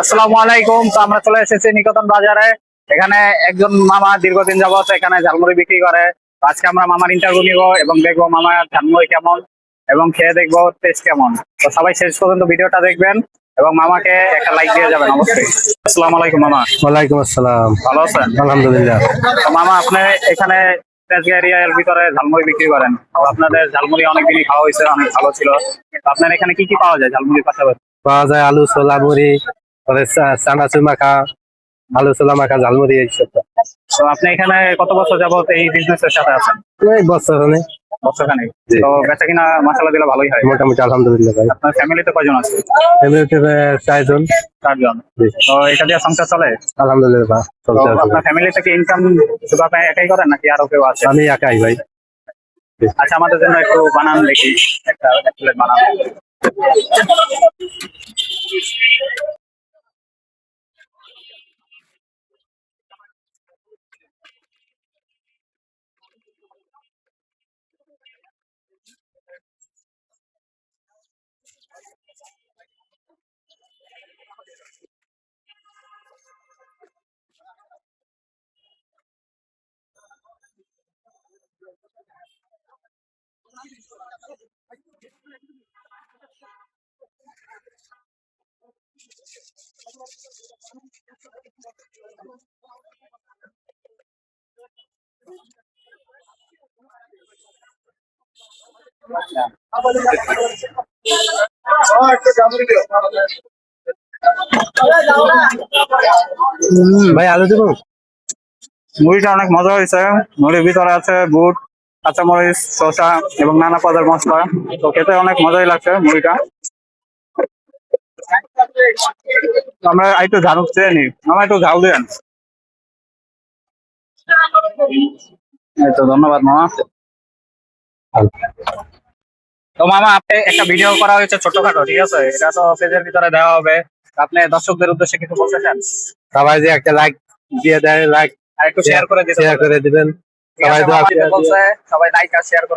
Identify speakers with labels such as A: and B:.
A: আসসালামু আলাইকুম তো আমরা চলে এসেছি নিকেতন বাজারে। এখানে একজন মামা দীর্ঘদিন যাবত এখানে ঝালমুড়ি বিক্রি করে। আজকে আমরা মামার ইন্টারভিউ নিব এবং দেখব মামার ঝালমুড়ি কেমন এবং খেয়ে দেখব টেস্ট কেমন। তো সবাই শেষ পর্যন্ত ভিডিওটা দেখবেন এবং মামাকে একটা লাইক দিয়ে যাবেন অবশ্যই। আসসালামু আলাইকুম মামা।
B: ওয়ালাইকুম আসসালাম।
A: ভালো আছেন?
B: আলহামদুলিল্লাহ।
A: তো মামা আপনি এখানে তেজগাঁ ভিতরে ঝালমুড়ি বিক্রি করেন। আপনাদের ঝালমুড়ি অনেকদিনই খাওয়া হয়েছে অনেক ভালো ছিল। আপনার এখানে কি কি পাওয়া যায় ঝালমুড়ির পাশাপাশি?
B: পাওয়া যায় আলু ছোলা মুড়ি চা- চানাচুর মাখা আলু ছোলা মাখা ঝালমুড়ি এইসব
A: তো আপনি এখানে কত বছর যাবত এই বিজনেসের সাথে আছেন?
B: এই বছর
A: বছরখানে তো বেচা কিনা মশলা দিলে ভালোই হয়।
B: মোটামুটি আলহামদুলিল্লাহ ভাই।
A: আপনার ফ্যামিলিতে কয়জন আছে?
B: এমনিতে চারজন।
A: চারজন। তো এটা দিয়ে সংসার চলে?
B: আলহামদুলিল্লাহ
A: আপনার ফ্যামিলি থেকে ইনকাম শুধু আপনি একাই করেন নাকি আরও কেউ আছে?
B: আমি একাই ভাই।
A: আচ্ছা আমাদের জন্য একটু বানান দেখি। একটা বানান।
B: ভাই আলু দেবো?
A: মুড়িটা অনেক মজা হয়েছে। মুড়ির ভিতরে আছে বুট। কাঁচামরিচ শসা এবং নানা পদের মশলা তো খেতে অনেক মজাই লাগছে মুড়িটা। আমরা একটু ঝাল চেয়ে নি আমরা একটু ঝাল দেন এই তো ধন্যবাদ মামা। তো মামা আপনি একটা ভিডিও করা হয়েছে ছোটখাটো ঠিক আছে? এটা তো পেজের ভিতরে দেওয়া হবে। আপনি দর্শকদের উদ্দেশ্যে কিছু বলতে চান?
B: সবাই যে একটা লাইক দিয়ে দেয় লাইক
A: আর একটু শেয়ার করে দিতে
B: শেয়ার করে দিবেন।
A: সবাই লাইক আর শেয়ার করে